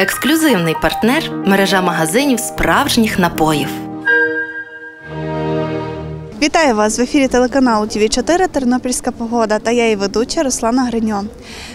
Ексклюзивний партнер мережа магазинів справжніх напоїв. Вітаю вас в ефірі телеканалу ТВ 4 Тернопільська погода та я її ведуча Руслана Гриньо.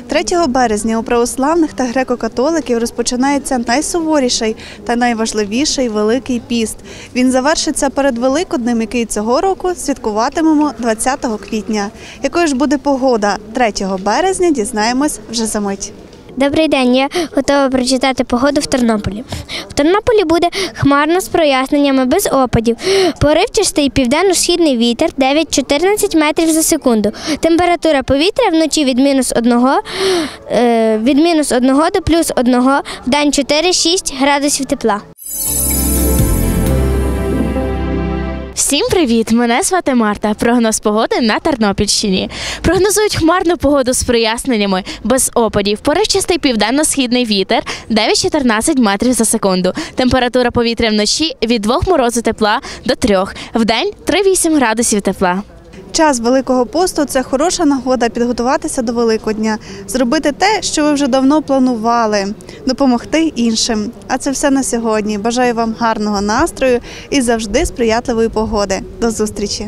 3 березня у православних та греко-католиків розпочинається найсуворіший та найважливіший Великий піст. Він завершиться перед Великоднем, який цього року святкуватимемо 20 квітня. Якою ж буде погода 3 березня, дізнаємось вже за мить. Добрий день, я готова прочитати погоду в Тернополі. В Тернополі буде хмарно з проясненнями без опадів. Поривчастий південно-східний вітер 9-14 метрів за секунду. Температура повітря вночі від мінус 1, е, від мінус 1 до плюс 1, в день 4-6 градусів тепла. Всім привіт! Мене звати Марта. Прогноз погоди на Тернопільщині. Прогнозують хмарну погоду з проясненнями без опадів. Поричистий південно-східний вітер 9-14 метрів за секунду. Температура повітря вночі від 2 морозу тепла до 3. Вдень 3-8 градусів тепла. Час Великого посту це хороша нагода підготуватися до Великодня, зробити те, що ви вже давно планували, допомогти іншим. А це все на сьогодні. Бажаю вам гарного настрою і завжди сприятливої погоди. До зустрічі!